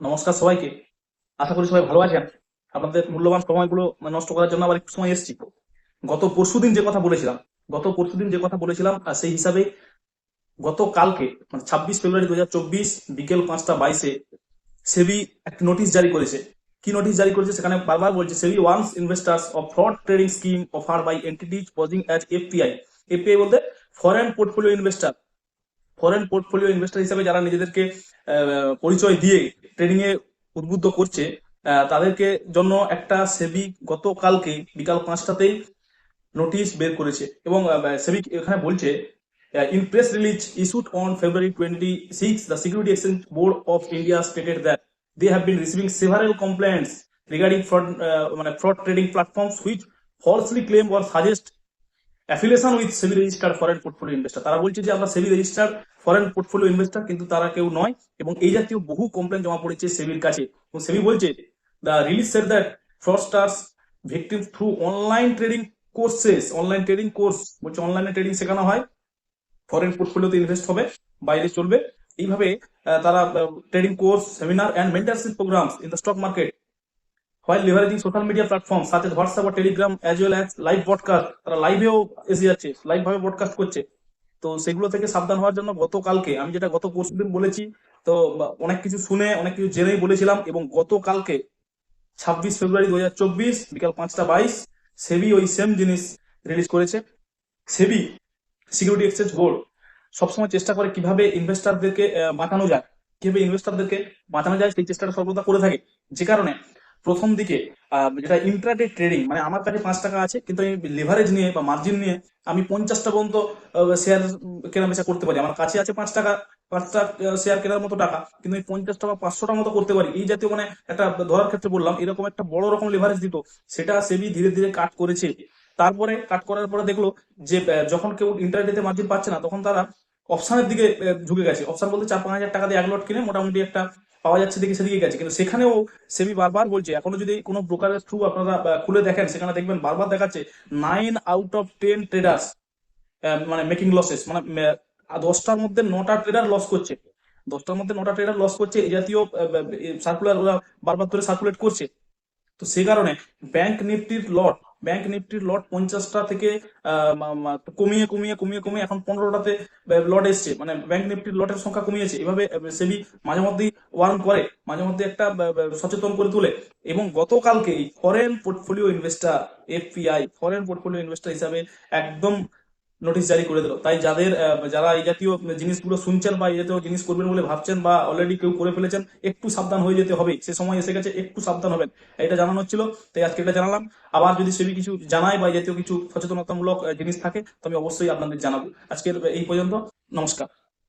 নমস্কার সবাইকে। আশা করি সবাই ভালো আছেন। আপনাদের মূল্যবান সময়গুলো নষ্ট করার জন্য আবার একটু সময় এসেছি। গত পরশুদিন যে কথা বলেছিলাম, গত পরশুদিন যে কথা বলেছিলাম সেই হিসাবে গত কালকে মানে ছাব্বিশ ফেব্রুয়ারি দু চব্বিশ বিকেল পাঁচটা বাইশে সেবি একটি নোটিশ জারি করেছে। কি নোটিশ জারি করেছে সেখানে বারবার বলছে SEBI warns investors of fraud trading scheme offer by entities posing as FPI FPI বলতে foreign portfolio investor foreign portfolio investor হিসেবে যারা নিজেদেরকে পরিচয় দিয়ে ট্রেডিং এ উদ্বুদ্ধ করছে তাদেরকে জন্য একটা সেবি গতকালকে বিকাল পাঁচটাতেই নোটিশ বের করেছে এবং সেবি এখানে বলছে in press release issued on February twenty six the security exchange board of India stated that they have been receiving several complaints regarding fraud মানে fraud trading platforms which falsely claim or suggest affiliation with SEBI register foreign portfolio investor তারা বলছে যে, আমরা SEBI register foreign portfolio investor কিন্তু তারা কেউ নয় এবং এই জাতীয় বহু কমপ্লেন জমা পড়েছে সেবির কাছে। এবং সেবি বলছে the release said that fraudsters victim through online trading courses online trading course বলছে অনলাইনে ট্রেডিং শেখানো হয়। ফরেন পোর্টফোলিওতে ইনভেস্ট হবে, বাইরে চলবে। এইভাবে তারা trading course seminar and mentorship programmes in the stock market while leveraging social media platforms such as WhatsApp or Telegram, as well as live broadcast, তারা লাইভেও এসে যাচ্ছে লাইভ ভাবে ব্রডকাস্ট করছে। তো সেগুলো থেকে সাবধান হওয়ার জন্য গতকালকে, আমি যেটা গত পরশু দিন বলেছি, তো অনেক কিছু শুনে, অনেক কিছু জেনেই বলেছিলাম এবং গতকালকে ছাব্বিশ ফেব্রুয়ারি দু হাজার চব্বিশ, বিকাল পাঁচটা বাইশ, সেবি ওই সেম জিনিস রিলিজ করেছে। সেবি সিকিউরিটি এক্সচেঞ্জ বোর্ড সবসময় চেষ্টা করে কীভাবে ইনভেস্টারদেরকে বাঁচানো যায়। কীভাবে ইনভেস্টারদেরকে বাঁচানো যায় সেই চেষ্টাটা সর্বদা করে থাকে। যে কারণে প্রথম দিকে যেটা ইন্ট্রাডে ট্রেডিং মানে আমার কাছে পাঁচ টাকা আছে, কিন্তু আমি লিভারেজ নিয়ে বা মার্জিন নিয়ে আমি পঞ্চাশটা পর্যন্ত শেয়ার কেনা বেচা করতে পারি। আমার কাছে আছে পাঁচ টাকা পাঁচটা শেয়ার কেনার মতো টাকা, কিন্তু আমি পঞ্চাশ টাকা পাঁচশোটার মতো করতে পারি। এই জাতীয় মানে একটা ধরার ক্ষেত্রে বললাম, এরকম একটা বড় রকম লিভারেজ দিত, সেটা সেবি ধীরে ধীরে কাট করেছে। তারপরে কাট করার পরে দেখল যে যখন কেউ ইন্টারনেটে মার্জিন পাচ্ছে না, তখন তারা অপশানের দিকে ঝুঁকে গেছে। অপশান বলতে চার পাঁচ হাজার টাকা দিয়ে এক লট কিনে মোটামুটি একটা পাওয়া যাচ্ছে দেখে সেদিকে গেছে। কিন্তু সেখানেও সেবি বারবার বলছে, এখনও যদি কোনো ব্রোকারের থ্রু আপনারা খুলে দেখেন, সেখানে দেখবেন বারবার দেখাচ্ছে nine out of ten traders মানে মেকিং লসেস মানে দশটার মধ্যে নটা ট্রেডার লস করছে। দশটার মধ্যে নটা ট্রেডার লস করছে এই জাতীয় সার্কুলার ওরা বারবার ধরে সার্কুলেট করছে। তো সে কারণে ব্যাংক নিফটির লট ব্যাংক নিফটির লট পঞ্চাশটা থেকে কমিয়ে কমিয়ে কমিয়ে কমিয়ে এখন পনেরোটাতে লট এসছে। মানে ব্যাংক নিফটির লটের সংখ্যা কমিয়েছে। এভাবে সেবি মাঝে মধ্যেই ওয়ার্ন করে, মাঝে মধ্যে একটা সচেতন করে তোলে। এবং গতকালকে foreign portfolio investor FPI foreign portfolio investor হিসাবে একদম নোটিশ জারি করে দিল। তাই যাদের যারা এই জাতীয় জিনিসগুলো শুনছেন বা এই জাতীয় জিনিস করবেন বলে ভাবছেন বা অলরেডি কেউ করে ফেলেছেন, একটু সাবধান হয়ে যেতে হবে। সে সময় এসে গেছে, একটু সাবধান হবেন। এটা জানানো হচ্ছিল, তাই আজকে এটা জানালাম। আবার যদি সেবি কিছু জানায় বা এই জাতীয় কিছু সচেতনতামূলক জিনিস থাকে, তো আমি অবশ্যই আপনাদের জানাব। আজকের এই পর্যন্ত, নমস্কার।